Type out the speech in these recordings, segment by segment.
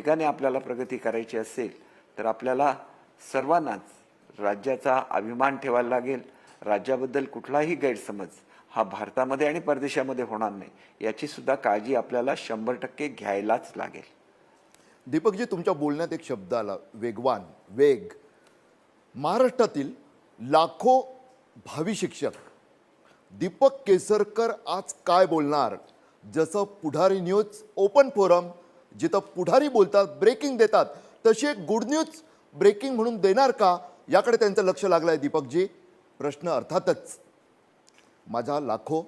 वेगाने आपल्याला प्रगती करायची असेल तर आपल्याला सर्वांनाच राज्याचा अभिमान ठेवायला लागेल. राज्याबद्दल कुठलाही गैरसमज हा भारतामध्ये आणि परदेशामध्ये होणार नाही. याची सुद्धा काळजी आपल्याला शंभर टक्के घ्यायलाच लागेल. दीपकजी तुमच्या बोलण्यात एक शब्द आला वेगवान वेग. महाराष्ट्रातील लाखो भावी शिक्षक दीपक केसरकर आज काय बोलणार? जसं पुढारी न्यूज ओपन फोरम जिथं पुढारी बोलतात ब्रेकिंग देतात तशी एक गुड न्यूज ब्रेकिंग म्हणून देणार का? याकडे त्यांचं लक्ष लागलं आहे दीपकजी. प्रश्न अर्थातच माझ्या लाखो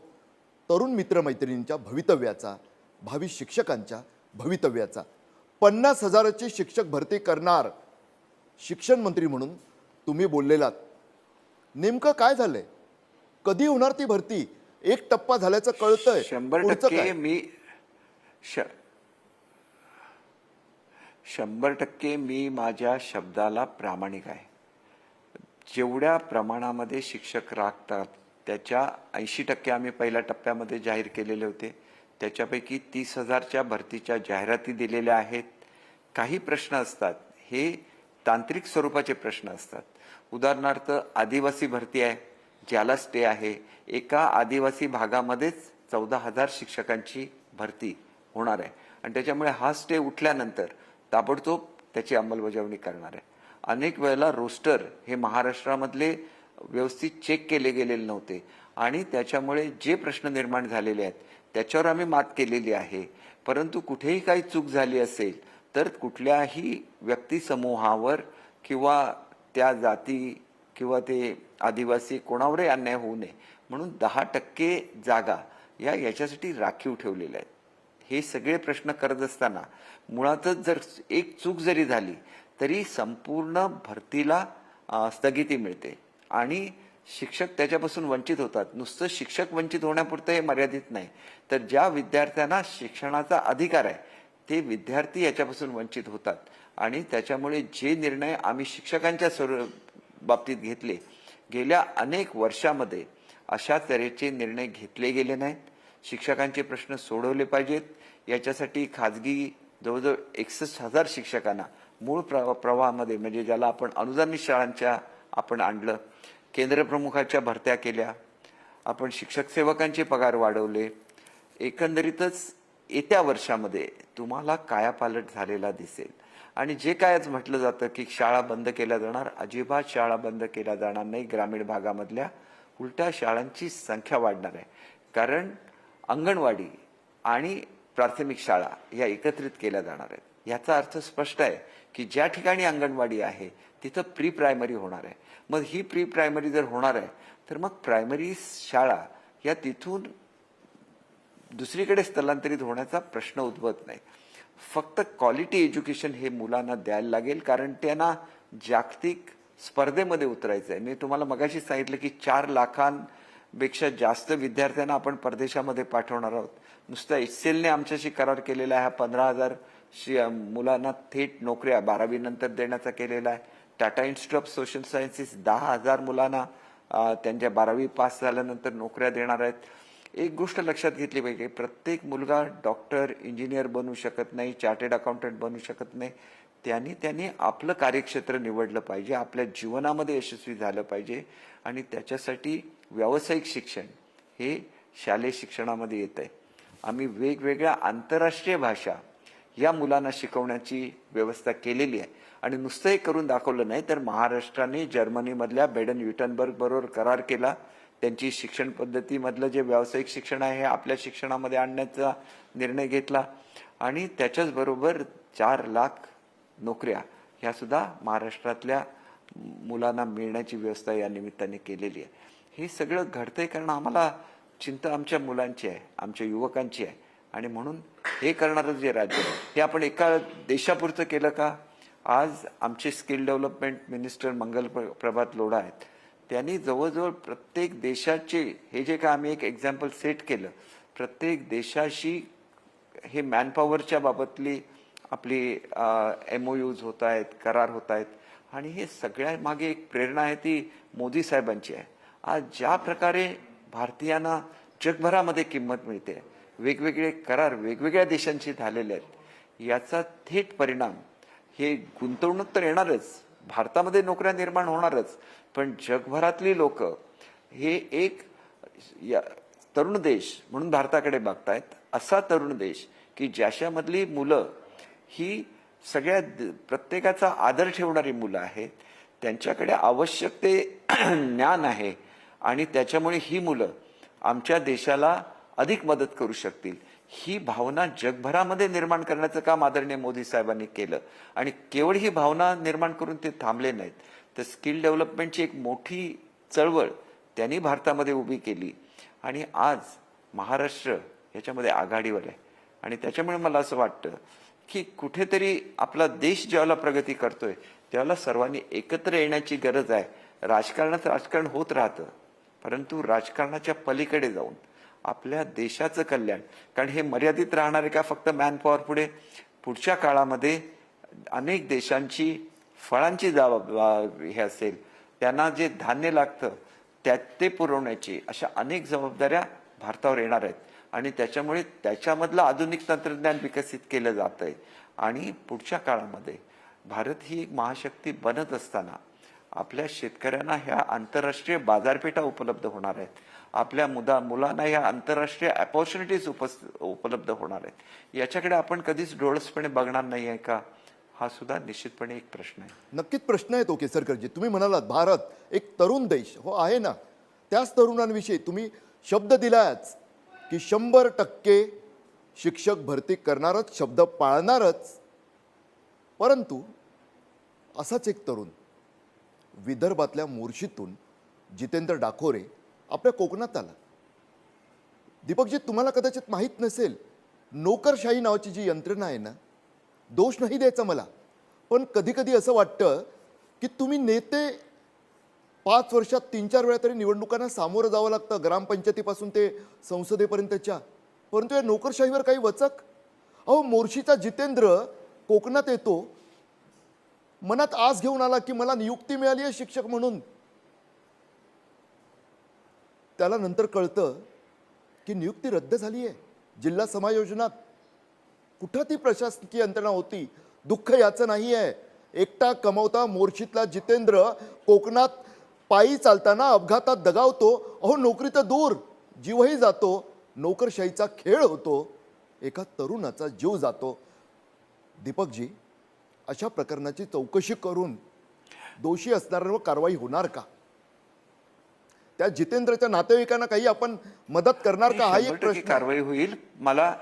तरुण मित्रमैत्रिणींच्या भवितव्याचा भावी शिक्षकांच्या भवितव्याचा. पन्नास हजाराची शिक्षक भरती करणार शिक्षण मंत्री म्हणून तुम्ही बोललेलात. नेमकं काय झालंय? कधी होणार ती भरती? एक टप्पा झाल्याचं कळतंय. शंभर टक्के? मी शंभर टक्के मी माझ्या शब्दाला प्रामाणिक आहे. जेवढ्या प्रमाणामध्ये शिक्षक राखतात त्याच्या ऐंशी टक्के आम्ही पहिल्या टप्प्यामध्ये जाहीर केलेले होते. त्याच्यापैकी तीस हजारच्या भरतीच्या जाहिराती दिलेल्या आहेत. काही प्रश्न असतात. हे तांत्रिक स्वरूपाचे प्रश्न असतात. उदाहरणार्थ आदिवासी भरती आहे ज्याला स्टे आहे. एका आदिवासी भागामध्येच चौदा हजार शिक्षकांची भरती होणार आहे. आणि त्याच्यामुळे हा स्टे उठल्यानंतर ताबडतोब त्याची अंमलबजावणी करणार आहे. अनेक वेळेला रोस्टर हे महाराष्ट्रामधले व्यवस्थित चेक केले गेलेले नव्हते. आणि त्याच्यामुळे जे प्रश्न निर्माण झालेले आहेत त्याच्यावर आम्ही मात केलेली आहे. परंतु कुठेही काही चूक झाली असेल तर कुठल्याही व्यक्तिसमूहावर किंवा त्या जाती किंवा ते आदिवासी कोणावरही अन्याय होऊ नये. म्हणून दहा टक्के जागा या याच्यासाठी राखीव ठेवलेल्या आहेत. हे सगळे प्रश्न करत असताना मुळातच जर एक चूक जरी झाली तरी संपूर्ण भरतीला स्थगिती मिळते. आणि शिक्षक त्याच्यापासून वंचित होतात. नुसतं शिक्षक वंचित होण्यापुरतं हे मर्यादित नाही. तर ज्या विद्यार्थ्यांना शिक्षणाचा अधिकार आहे ते विद्यार्थी याच्यापासून वंचित होतात. आणि त्याच्यामुळे जे निर्णय आम्ही शिक्षकांच्या स्वरू बाबतीत घेतले गेल्या अनेक वर्षामध्ये अशा तऱ्हेचे निर्णय घेतले गेले नाहीत. शिक्षकांचे प्रश्न सोडवले पाहिजेत. याच्यासाठी खाजगी जवळजवळ एकसष्ट हजार शिक्षकांना मूळ प्रवा प्रवाहामध्ये म्हणजे ज्याला आपण अनुदानित शाळांच्या आपण आणलं केंद्रप्रमुखाच्या भरत्या केल्या आपण शिक्षक सेवकांचे पगार वाढवले एकंदरीतच येत्या वर्षामध्ये तुम्हाला कायापालट झालेला दिसेल. आणि जे काय आज म्हटलं जातं की शाळा बंद केल्या जाणार अजिबात शाळा बंद केल्या जाणार नाही ग्रामीण भागामधल्या उलट्या शाळांची संख्या वाढणार आहे. कारण अंगणवाडी आणि प्राथमिक शाळा या एकत्रित केल्या जाणार आहेत. याचा अर्थ स्पष्ट आहे की ज्या ठिकाणी अंगणवाडी आहे तिथं प्री प्रायमरी होणार आहे. मग ही प्री प्रायमरी जर होणार आहे तर मग प्रायमरी शाळा या तिथून दुसरीकडे स्थलांतरित होण्याचा प्रश्न उद्भवत नाही. फक्त क्वालिटी एज्युकेशन हे मुलांना द्यायला लागेल कारण त्यांना जागतिक स्पर्धेमध्ये उतरायचं आहे मी तुम्हाला मगाशी सांगितलं की चार लाखांपेक्षा जास्त विद्यार्थ्यांना आपण परदेशामध्ये पाठवणार आहोत. नुसतं एच ने आमच्याशी करार केलेला आहे. हा पंधरा हजार शि- मुलांना थेट नोकऱ्या बारावी नंतर देण्याचा केलेला आहे. Tata institute of social sciences दहा हजार मुलांना त्यांच्या बारावी पास झाल्यानंतर नोकऱ्या देणार आहेत. एक गोष्ट लक्षात घेतली पाहिजे प्रत्येक मुलगा डॉक्टर इंजिनियर बनू शकत नाही चार्टेड अकाउंटंट बनू शकत नाही. त्यांनी त्यांनी आपलं कार्यक्षेत्र निवडलं पाहिजे आपल्या जीवनामध्ये यशस्वी झालं पाहिजे आणि त्याच्यासाठी व्यावसायिक शिक्षण हे शालेय शिक्षणामध्ये येत आहे आम्ही वेगवेगळ्या आंतरराष्ट्रीय भाषा या मुलांना शिकवण्याची व्यवस्था केलेली आहे. आणि नुसतं हे करून दाखवलं नाही तर महाराष्ट्राने जर्मनीमधल्या बेडन युटनबर्ग बरोबर करार केला. त्यांची शिक्षण पद्धतीमधलं जे व्यावसायिक शिक्षण आहे हे आपल्या शिक्षणामध्ये आणण्याचा निर्णय घेतला. आणि त्याच्याच बरोबर चार लाख नोकऱ्या ह्या सुद्धा महाराष्ट्रातल्या मुलांना मिळण्याची व्यवस्था या निमित्ताने केलेली आहे. हे सगळं घडतंय कारण आम्हाला चिंता आमच्या मुलांची आहे आमच्या युवकांची आहे. आणि म्हणून हे करणारं जे राज्य आहे, हे आपण एका देशापुरतं केलं का? आज आमचे स्किल डेव्हलपमेंट मिनिस्टर मंगल प्र- प्रभात लोढा आहेत. त्यांनी जवळजवळ प्रत्येक देशाचे हे जे काय आम्ही एक एक्झाम्पल सेट केलं प्रत्येक देशाशी हे मॅनपॉवरच्या बाबतली आपली एम ओ यूज होत आहेत करार होत आहेत. आणि हे सगळ्या मागे एक प्रेरणा आहे ती मोदी साहेबांची आहे. आज ज्या प्रकारे भारतीयांना जगभरामध्ये किंमत मिळते. वेगवेगळे करार वेगवेगळ्या देशांशी झालेले आहेत. याचा थेट परिणाम हे गुंतवणूक तर येणारच भारतामध्ये नोकऱ्या निर्माण होणारच पण जगभरातली लोक हे एक या तरुण देश म्हणून भारताकडे बघतायत असा तरुण देश की ज्याच्यामधली मुलं ही सगळ्या द- प्रत्येकाचा आदर ठेवणारी मुलं आहेत. त्यांच्याकडे आवश्यक ते ज्ञान आहे. आणि त्याच्यामुळे ही मुलं आमच्या देशाला अधिक मदत करू शकतील. ही भावना जगभरामध्ये निर्माण करण्याचं काम आदरणीय मोदी साहेबांनी केलं. आणि केवळ ही भावना निर्माण करून ते थांबले नाहीत. तर स्किल डेव्हलपमेंटची एक मोठी चळवळ त्यांनी भारतामध्ये उभी केली. आणि आज महाराष्ट्र याच्यामध्ये आघाडीवर आहे. आणि त्याच्यामुळे मला असं वाटतं की कुठेतरी आपला देश ज्यावेळेला प्रगती करतोय त्यावेळेला सर्वांनी एकत्र येण्याची गरज आहे. राजकारणाचं राजकारण होत राहतं. परंतु राजकारणाच्या पलीकडे जाऊन आपल्या देशाचं कल्याण कारण हे मर्यादित राहणार आहे का? फक्त मॅन पॉवर पुढे? पुढच्या काळामध्ये अनेक देशांची फळांची जबाब हे असेल त्यांना जे धान्य लागतं त्या ते पुरवण्याची अशा अनेक जबाबदाऱ्या भारतावर येणार आहेत. आणि त्याच्यामुळे त्याच्यामधलं आधुनिक तंत्रज्ञान विकसित केलं जात आहे आणि पुढच्या काळामध्ये भारत ही एक महाशक्ती बनत असताना आपल्या शेतकऱ्यांना ह्या आंतरराष्ट्रीय बाजारपेठा उपलब्ध होणार आहेत. आपल्या मुदा मुलांना ह्या आंतरराष्ट्रीय अपॉर्च्युनिटीज उपलब्ध होणार आहेत. याच्याकडे आपण कधीच डोळसपणे बघणार नाही आहे का? हा सुद्धा निश्चितपणे एक प्रश्न आहे. नक्कीच प्रश्न आहे तो केसरकरजी तुम्ही म्हणालात भारत एक तरुण देश हो आहे ना? त्याच तरुणांविषयी तुम्ही शब्द दिलाच की शंभर टक्के शिक्षक भरती करणारच शब्द पाळणारच. परंतु असाच एक तरुण विदर्भातल्या मोर्शीतून जितेंद्र डाकोरे आपल्या कोकणात आला. दीपकजी तुम्हाला कदाचित माहीत नसेल नोकरशाही नावाची जी यंत्रणा आहे ना दोष नाही द्यायचा मला. पण कधीकधी असं वाटतं की तुम्ही नेते पाच वर्षात तीन चार वेळा तरी निवडणुकांना सामोरं जावं लागतं ग्रामपंचायतीपासून ते संसदेपर्यंतच्या. परंतु या नोकरशाहीवर काही वचक? अहो मोर्शीचा जितेंद्र कोकणात येतो मनात आस घेऊन आला की मला नियुक्ती मिळाली आहे शिक्षक म्हणून. त्याला नंतर कळतं की नियुक्ती रद्द झाली आहे. जिल्हा समायोजनात कुठं ती प्रशासकीय यंत्रणा होती? दुःख याचं नाही आहे. एकटा कमवता मोर्शीतला जितेंद्र कोकणात पायी चालताना अपघातात दगावतो. अहो नोकरी तर दूर. जीवही जातो. नोकरशाहीचा खेळ होतो. एका तरुणाचा जीव जातो. दीपकजी अशा प्रकरणाची चौकशी करून दोषी असणाऱ्यांवर कारवाई होणार का? त्या जितेंद्रच्या नातेवाईकांना काही आपण मदत करणार का? हा शंभर एक टक्के प्रश्न. कारवाई होईल. मला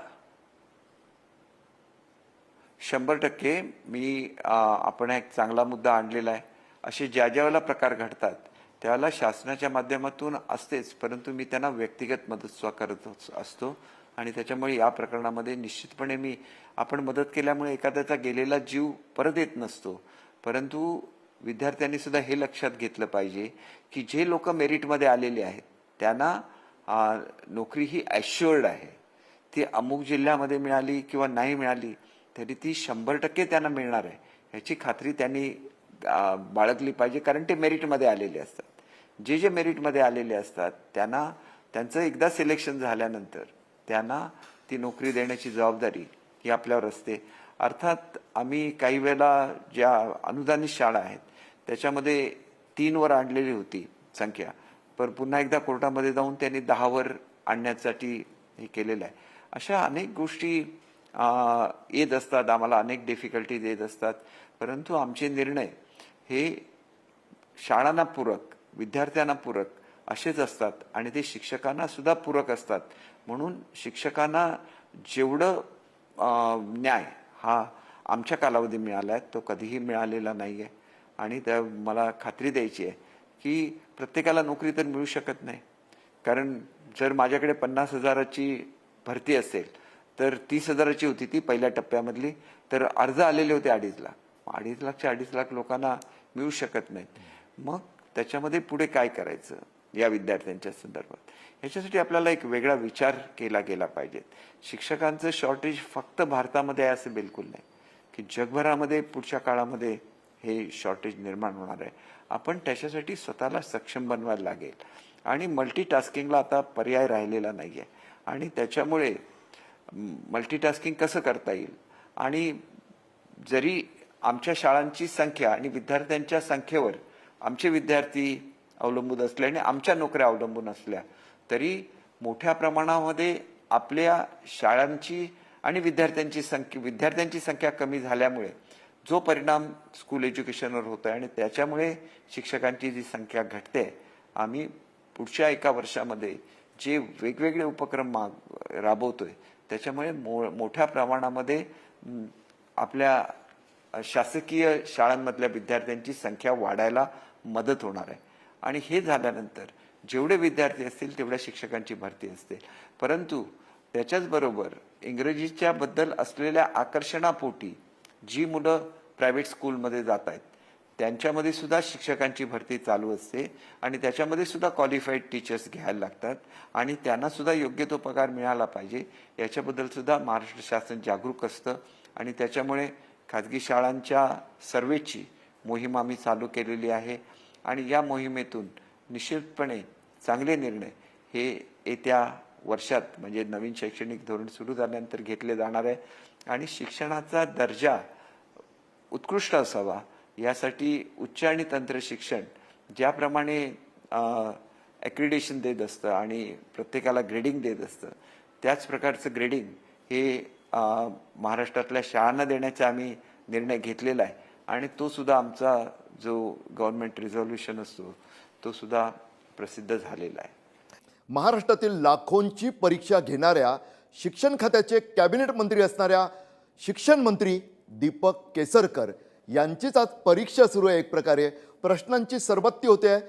शंभर टक्के मी आपण एक चांगला मुद्दा आणलेला आहे. असे ज्या ज्या वेळेला प्रकार घडतात त्यावेळेला शासनाच्या माध्यमातून असतेच परंतु मी त्यांना व्यक्तिगत मदत सुद्धा करत अस- असतो. आणि त्याच्यामुळे या प्रकरणामध्ये निश्चितपणे मी आपण मदत केल्यामुळे एखाद्याचा गेलेला जीव परत येत नसतो. परंतु विद्यार्थ्यांनी सुद्धा हे लक्षात घेतलं पाहिजे की जे लोक मेरिटमध्ये आलेले आहेत त्यांना नोकरी ही ॲश्युअर्ड आहे. ती अमुक जिल्ह्यामध्ये मिळाली किंवा नाही मिळाली तरी ती शंभर टक्के त्यांना मिळणार आहे. ह्याची खात्री त्यांनी बाळगली पाहिजे कारण ते मेरिटमध्ये आलेले असतात. जे जे मेरिटमध्ये आलेले असतात त्यांना त्यांचं एकदा सिलेक्शन झाल्यानंतर त्यांना ती नोकरी देण्याची जबाबदारी ही आपल्यावर असते. अर्थात आम्ही काही वेळेला ज्या अनुदानित शाळा आहेत त्याच्यामध्ये तीनवर आणलेली होती संख्या. पण पुन्हा एकदा कोर्टामध्ये जाऊन त्यांनी दहावर आणण्यासाठी हे केलेलं आहे. अशा अनेक गोष्टी येत असतात. आम्हाला अनेक डिफिकल्टीज येत असतात. परंतु आमचे निर्णय हे शाळांना पूरक विद्यार्थ्यांना पूरक असेच असतात. आणि ते शिक्षकांना सुद्धा पूरक असतात. म्हणून शिक्षकांना जेवढं न्याय हा आमच्या कालावधी मिळाला आहे तो कधीही मिळालेला नाही आहे आणि त्या मला खात्री द्यायची आहे की प्रत्येकाला नोकरी तर मिळू शकत नाही. कारण जर माझ्याकडे पन्नास हजाराची भरती असेल तर तीस हजाराची होती ती पहिल्या टप्प्यामधली तर अर्ज आलेले होते अडीच लाख. अडीच लाखच्या अडीच लाख लोकांना मिळू शकत नाहीत. मग त्याच्यामध्ये पुढे काय करायचं? या विद्यार्थ्यांच्या संदर्भात. ह्याच्यासाठी आपल्याला एक वेगळा विचार केला गेला पाहिजे. शिक्षकांचं शॉर्टेज फक्त भारतामध्ये आहे असं बिलकुल नाही. की जगभरामध्ये पुढच्या काळामध्ये हे शॉर्टेज निर्माण होणार आहे. आपण त्याच्यासाठी स्वतःला सक्षम बनवायला लागेल. आणि मल्टीटास्किंगला आता पर्याय राहिलेला नाही आहे आणि त्याच्यामुळे मल्टीटास्किंग कसं करता येईल? आणि जरी आमच्या शाळांची संख्या आणि विद्यार्थ्यांच्या संख्येवर आमचे विद्यार्थी अवलंबून असले आणि आमच्या नोकऱ्या अवलंबून असल्या तरी मोठ्या प्रमाणामध्ये आपल्या शाळांची आणि विद्यार्थ्यांची संख्या विद्यार्थ्यांची संख्या कमी झाल्यामुळे जो परिणाम स्कूल एज्युकेशनवर होतो आहे आणि त्याच्यामुळे शिक्षकांची जी संख्या घटते आम्ही पुढच्या एका वर्षामध्ये जे वेगवेगळे उपक्रम माग राबवतोय त्याच्यामुळे मो मोठ्या प्रमाणामध्ये आपल्या शासकीय शाळांमधल्या विद्यार्थ्यांची संख्या वाढायला मदत होणार आहे. आणि हे झाल्यानंतर जेवढे विद्यार्थी असतील तेवढ्या शिक्षकांची भरती असते. परंतु त्याच्याचबरोबर इंग्रजीच्या बद्दल असलेल्या आकर्षणापोटी जी मुलं प्रायव्हेट स्कूलमध्ये जात आहेत त्यांच्यामध्ये सुद्धा शिक्षकांची भरती चालू असते आणि त्याच्यामध्ये सुद्धा क्वालिफाईड टीचर्स घ्यायला लागतात आणि त्यांना सुद्धा योग्य तो पगार मिळाला पाहिजे. याच्याबद्दल सुद्धा महाराष्ट्र शासन जागरूक असतं आणि त्याच्यामुळे खाजगी शाळांच्या सर्वेची मोहीम आम्ही चालू केलेली आहे. आणि या मोहिमेतून निश्चितपणे चांगले निर्णय हे येत्या वर्षात म्हणजे नवीन शैक्षणिक धोरण सुरू झाल्यानंतर घेतले जाणार आहे. आणि शिक्षणाचा दर्जा उत्कृष्ट असावा यासाठी उच्च आणि तंत्र शिक्षण ज्याप्रमाणे ॲक्रिडेशन देत असतं आणि प्रत्येकाला ग्रेडिंग देत असतं त्याच प्रकारचं ग्रेडिंग हे महाराष्ट्रातल्या शाळांना देण्याचा आम्ही निर्णय घेतलेला आहे. आणि तो सुद्धा आमचा जो गव्हर्नमेंट रिझॉल्युशन असतो तो सुद्धा प्रसिद्ध झालेला आहे. महाराष्ट्रातील लाखोंची परीक्षा घेणाऱ्या शिक्षण खात्याचे कॅबिनेट मंत्री असणाऱ्या शिक्षण मंत्री दीपक केसरकर यांचीच आज परीक्षा सुरू आहे. एक प्रकारे प्रश्नांची सरबत्ती होते. आहे